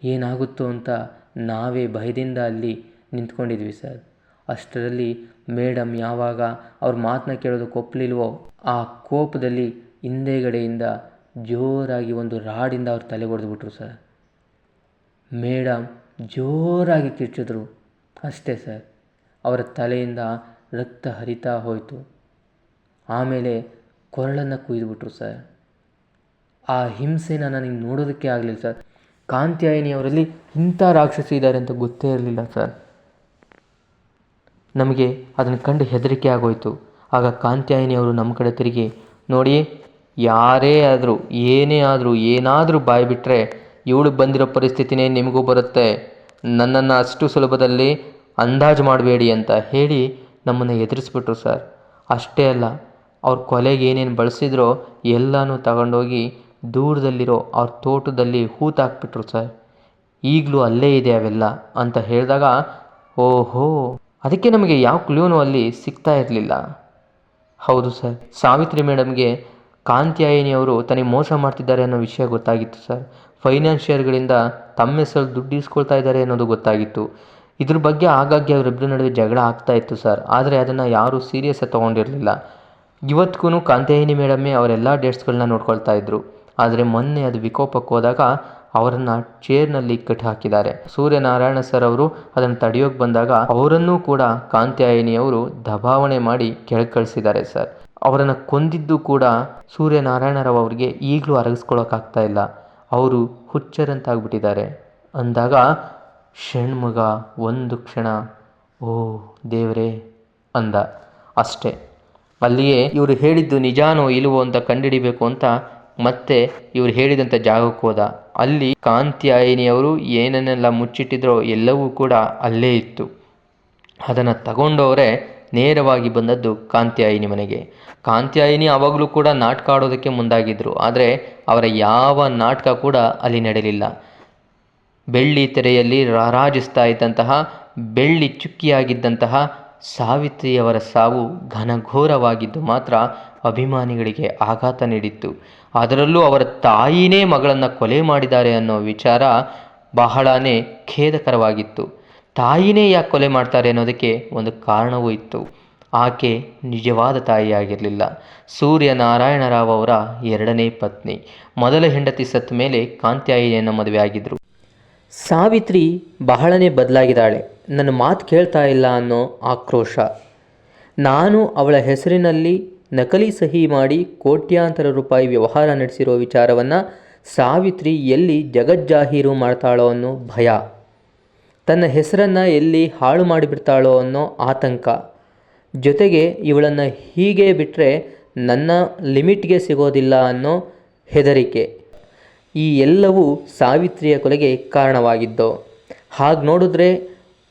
ಏನಾಗುತ್ತೋ ಅಂತ ನಾವೇ ಭಯದಿಂದ ಅಲ್ಲಿ ನಿಂತ್ಕೊಂಡಿದ್ವಿ ಸರ್. ಅಷ್ಟರಲ್ಲಿ ಮೇಡಮ್ ಯಾವಾಗ ಅವ್ರ ಮಾತನ್ನ ಕೇಳೋದಕ್ಕೆ ಒಪ್ಪಲಿಲ್ವೋ ಆ ಕೋಪದಲ್ಲಿ ಹಿಂದೆಗಡೆಯಿಂದ ಜೋರಾಗಿ ಒಂದು ರಾಡಿಂದ ಅವ್ರ ತಲೆ ಹೊಡೆದ್ಬಿಟ್ರು ಸರ್. ಮೇಡಮ್ ಜೋರಾಗಿ ಕಿರ್ಚಿದ್ರು. ಅಷ್ಟೇ ಸರ್, ಅವರ ತಲೆಯಿಂದ ರಕ್ತ ಹರಿತಾ ಹೋಯಿತು. ಆಮೇಲೆ ಕೊರಳನ್ನು ಕುಯ್ದುಬಿಟ್ರು ಸರ್. ಆ ಹಿಂಸೆನ ನನಗೆ ನೋಡೋದಕ್ಕೆ ಆಗಲಿಲ್ಲ ಸರ್. ಕಾಂತ್ಯಾಯಿನಿ ಅವರಲ್ಲಿ ಇಂಥ ರಾಕ್ಷಸಿ ಇದ್ದಾರೆ ಅಂತ ಗೊತ್ತೇ ಇರಲಿಲ್ಲ ಸರ್. ನಮಗೆ ಅದನ್ನು ಕಂಡು ಹೆದರಿಕೆ ಆಗೋಯಿತು. ಆಗ ಕಾಂತ್ಯಾಯಿನಿ ಅವರು ನಮ್ಮ ಕಡೆ ತಿರುಗಿ ನೋಡಿ ಯಾರೇ ಆದರೂ, ಏನೇ ಆದರೂ, ಏನಾದರೂ ಬಾಯಿ ಇವಳು ಬಂದಿರೋ ಪರಿಸ್ಥಿತಿನೇ ನಿಮಗೂ ಬರುತ್ತೆ. ನನ್ನನ್ನು ಅಷ್ಟು ಸುಲಭದಲ್ಲಿ ಅಂದಾಜು ಮಾಡಬೇಡಿ ಅಂತ ಹೇಳಿ ನಮ್ಮನ್ನು ಎದುರಿಸ್ಬಿಟ್ರು ಸರ್. ಅಷ್ಟೇ ಅಲ್ಲ, ಅವ್ರ ಕೊಲೆಗೆ ಏನೇನು ಬಳಸಿದ್ರೋ ಎಲ್ಲನೂ ತಗೊಂಡೋಗಿ ದೂರದಲ್ಲಿರೋ ಅವ್ರ ತೋಟದಲ್ಲಿ ಹೂತಾಕ್ಬಿಟ್ರು ಸರ್. ಈಗಲೂ ಅಲ್ಲೇ ಇದೆ ಅವೆಲ್ಲ ಅಂತ ಹೇಳಿದಾಗ, ಓಹೋ, ಅದಕ್ಕೆ ನಮಗೆ ಯಾವ ಕ್ಲೂನು ಅಲ್ಲಿ ಸಿಗ್ತಾ ಇರಲಿಲ್ಲ. ಹೌದು ಸರ್, ಸಾವಿತ್ರಿ ಮೇಡಮ್ಗೆ ಕಾಂತ್ಯಾಯಿನಿ ಅವರು ತನಗೆ ಮೋಸ ಮಾಡ್ತಿದ್ದಾರೆ ಅನ್ನೋ ವಿಷಯ ಗೊತ್ತಾಗಿತ್ತು ಸರ್. ಫೈನಾನ್ಷಿಯರ್ಗಳಿಂದ ತಮ್ಮ ಹೆಸರು ದುಡ್ಡು ಇಸ್ಕೊಳ್ತಾ ಇದ್ದಾರೆ ಅನ್ನೋದು ಗೊತ್ತಾಗಿತ್ತು. ಇದ್ರ ಬಗ್ಗೆ ಆಗಾಗ್ಗೆ ಅವರಿಬ್ಬರ ನಡುವೆ ಜಗಳ ಆಗ್ತಾ ಇತ್ತು ಸರ್. ಆದರೆ ಅದನ್ನು ಯಾರೂ ಸೀರಿಯಸ್ ತೊಗೊಂಡಿರಲಿಲ್ಲ. ಇವತ್ತಿಗೂ ಕಾಂತೇಹಿನಿ ಮೇಡಮ್ಮೇ ಅವರೆಲ್ಲ ಡೇಟ್ಸ್ಗಳನ್ನ ನೋಡ್ಕೊಳ್ತಾ ಇದ್ರು. ಆದರೆ ಮೊನ್ನೆ ಅದು ವಿಕೋಪಕ್ಕೆ ಹೋದಾಗ ಅವರನ್ನು ಚೇರ್ನಲ್ಲಿ ಕಟ್ಟಿ ಹಾಕಿದ್ದಾರೆ. ಸೂರ್ಯನಾರಾಯಣ ಸರ್ ಅವರು ಅದನ್ನು ತಡೆಯೋಕೆ ಬಂದಾಗ ಅವರನ್ನೂ ಕೂಡ ಕಾಂತ್ಯಾಯಿನಿ ಅವರು ದಬಾವಣೆ ಮಾಡಿ ಕೆಳಗೆ ಕಳಿಸಿದ್ದಾರೆ ಸರ್. ಅವರನ್ನು ಕೊಂದಿದ್ದು ಕೂಡ ಸೂರ್ಯನಾರಾಯಣರಾವ್ ಅವರಿಗೆ ಈಗಲೂ ಅರಗಿಸ್ಕೊಳ್ಳೋಕ್ಕಾಗ್ತಾ ಇಲ್ಲ. ಅವರು ಹುಚ್ಚರಂತಾಗ್ಬಿಟ್ಟಿದ್ದಾರೆ. ಅಂದಾಗ ಷಣ್ಮುಗ ಒಂದು ಕ್ಷಣ, ಓ ದೇವರೇ ಅಂದ. ಅಷ್ಟೇ. ಅಲ್ಲಿಯೇ ಇವರು ಹೇಳಿದ್ದು ನಿಜಾನೋ ಇಲ್ವೋ ಅಂತ ಕಂಡುಹಿಡಿಬೇಕು ಅಂತ ಮತ್ತೆ ಇವರು ಹೇಳಿದಂಥ ಜಾಗಕ್ಕೆ ಹೋದ. ಅಲ್ಲಿ ಕಾಂತ್ಯಾಯಿನಿಯವರು ಏನನ್ನೆಲ್ಲ ಮುಚ್ಚಿಟ್ಟಿದ್ರೋ ಎಲ್ಲವೂ ಕೂಡ ಅಲ್ಲೇ ಇತ್ತು. ಅದನ್ನು ತಗೊಂಡವರೇ ನೇರವಾಗಿ ಬಂದದ್ದು ಕಾಂತ್ಯಾಯಿನಿ ಮನೆಗೆ. ಕಾಂತ್ಯಾಯಿನಿ ಆವಾಗಲೂ ಕೂಡ ನಾಟಕ ಆಡೋದಕ್ಕೆ ಮುಂದಾಗಿದ್ದರು ಆದರೆ ಅವರ ಯಾವ ನಾಟಕ ಕೂಡ ಅಲ್ಲಿ ನಡೆಯಲಿಲ್ಲ ಬೆಳ್ಳಿ ತೆರೆಯಲ್ಲಿ ರಾರಾಜಿಸ್ತಾ ಇದ್ದಂತಹ ಬೆಳ್ಳಿ ಚುಕ್ಕಿಯಾಗಿದ್ದಂತಹ ಸಾವಿತ್ರಿಯವರ ಸಾವು ಘನಘೋರವಾಗಿದ್ದು ಮಾತ್ರ ಅಭಿಮಾನಿಗಳಿಗೆ ಆಘಾತ ನೀಡಿತ್ತು. ಅದರಲ್ಲೂ ಅವರ ತಾಯಿನೇ ಮಗಳನ್ನು ಕೊಲೆ ಮಾಡಿದ್ದಾರೆ ಅನ್ನೋ ವಿಚಾರ ಬಹಳನೇ ಖೇದಕರವಾಗಿತ್ತು. ತಾಯಿನೇ ಯಾಕೆ ಕೊಲೆ ಮಾಡ್ತಾರೆ ಅನ್ನೋದಕ್ಕೆ ಒಂದು ಕಾರಣವೂ ಇತ್ತು. ಆಕೆ ನಿಜವಾದ ತಾಯಿಯಾಗಿರಲಿಲ್ಲ. ಸೂರ್ಯನಾರಾಯಣರಾವ್ ಅವರ ಎರಡನೇ ಪತ್ನಿ. ಮೊದಲ ಹೆಂಡತಿ ಸತ್ತ ಮೇಲೆ ಕಾಂತ್ಯಾಯಿನಿಯನ್ನು ಮದುವೆ ಆಗಿದ್ದರು ಸಾವಿತ್ರಿ ಬಹಳನೇ ಬದಲಾಗಿದ್ದಾಳೆ. ನನ್ನ ಮಾತು ಕೇಳ್ತಾ ಇಲ್ಲ ಅನ್ನೋ ಆಕ್ರೋಶ. ನಾನು ಅವಳ ಹೆಸರಿನಲ್ಲಿ ನಕಲಿ ಸಹಿ ಮಾಡಿ ಕೋಟ್ಯಾಂತರ ರೂಪಾಯಿ ವ್ಯವಹಾರ ನಡೆಸಿರೋ ವಿಚಾರವನ್ನು ಸಾವಿತ್ರಿ ಎಲ್ಲಿ ಜಗಜ್ಜಾಹೀರು ಮಾಡ್ತಾಳೋ ಅನ್ನೋ ಭಯ. ತನ್ನ ಹೆಸರನ್ನು ಎಲ್ಲಿ ಹಾಳು ಮಾಡಿಬಿಡ್ತಾಳೋ ಅನ್ನೋ ಆತಂಕ. ಜೊತೆಗೆ ಇವಳನ್ನು ಹೀಗೆ ಬಿಟ್ಟರೆ ನನ್ನ ಲಿಮಿಟ್ಗೆ ಸಿಗೋದಿಲ್ಲ ಅನ್ನೋ ಹೆದರಿಕೆ. ಈ ಎಲ್ಲವೂ ಸಾವಿತ್ರಿಯ ಕೊಲೆಗೆ ಕಾರಣವಾಗಿದ್ದು. ಹಾಗೆ ನೋಡಿದ್ರೆ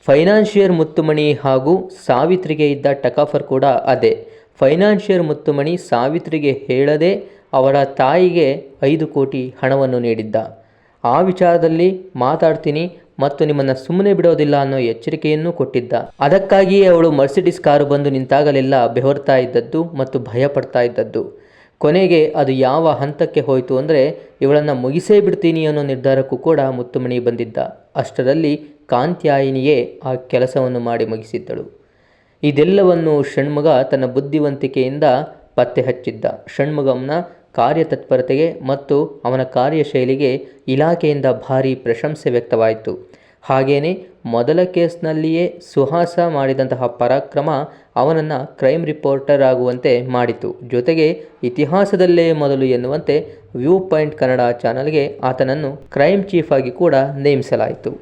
ಫೈನಾನ್ಷಿಯರ್ ಮುತ್ತುಮಣಿ ಹಾಗೂ ಸಾವಿತ್ರಿಗೆ ಇದ್ದ ಟಕಾಫರ್ ಕೂಡ ಅದೇ. ಫೈನಾನ್ಷಿಯರ್ ಮುತ್ತುಮಣಿ ಸಾವಿತ್ರಿಗೆ ಹೇಳದೆ ಅವರ ತಾಯಿಗೆ ಐದು ಕೋಟಿ ಹಣವನ್ನು ನೀಡಿದ್ದ. ಆ ವಿಚಾರದಲ್ಲಿ ಮಾತಾಡ್ತೀನಿ ಮತ್ತು ನಿಮ್ಮನ್ನು ಸುಮ್ಮನೆ ಬಿಡೋದಿಲ್ಲ ಅನ್ನೋ ಎಚ್ಚರಿಕೆಯನ್ನು ಕೊಟ್ಟಿದ್ದ. ಅದಕ್ಕಾಗಿಯೇ ಅವಳು ಮರ್ಸಿಡಿಸ್ ಕಾರು ಬಂದು ನಿಂತಾಗಲೆಲ್ಲ ಬೆವರ್ತಾ ಇದ್ದದ್ದು ಮತ್ತು ಭಯ ಪಡ್ತಾ ಇದ್ದದ್ದು. ಕೊನೆಗೆ ಅದು ಯಾವ ಹಂತಕ್ಕೆ ಹೋಯಿತು ಅಂದರೆ, ಇವಳನ್ನು ಮುಗಿಸೇ ಬಿಡ್ತೀನಿ ಅನ್ನೋ ನಿರ್ಧಾರಕ್ಕೂ ಕೂಡ ಮುತ್ತುಮಣಿ ಬಂದಿದ್ದ. ಅಷ್ಟರಲ್ಲಿ ಕಾಂತ್ಯಾಯಿನಿಯೇ ಆ ಕೆಲಸವನ್ನು ಮಾಡಿ ಮುಗಿಸಿದ್ದಳು. ಇದೆಲ್ಲವನ್ನು ಷಣ್ಮುಗ ತನ್ನ ಬುದ್ಧಿವಂತಿಕೆಯಿಂದ ಪತ್ತೆ ಹಚ್ಚಿದ್ದ. ಷಣ್ಮುಗಂನ ಕಾರ್ಯತತ್ಪರತೆಗೆ ಮತ್ತು ಅವನ ಕಾರ್ಯಶೈಲಿಗೆ ಇಲಾಖೆಯಿಂದ ಭಾರೀ ಪ್ರಶಂಸೆ ವ್ಯಕ್ತವಾಯಿತು. ಹಾಗೆಯೇ ಮೊದಲ ಕೇಸ್ನಲ್ಲಿಯೇ ಸುಹಾಸ ಮಾಡಿದಂತಹ ಪರಾಕ್ರಮ ಅವನನ್ನು ಕ್ರೈಮ್ ರಿಪೋರ್ಟರ್ ಆಗುವಂತೆ ಮಾಡಿತು. ಜೊತೆಗೆ ಇತಿಹಾಸದಲ್ಲೇ ಮೊದಲು ಎನ್ನುವಂತೆ ವ್ಯೂ ಪಾಯಿಂಟ್ ಕನ್ನಡ ಚಾನಲ್ಗೆ ಆತನನ್ನು ಕ್ರೈಮ್ ಚೀಫ್ ಆಗಿ ಕೂಡ ನೇಮಿಸಲಾಯಿತು.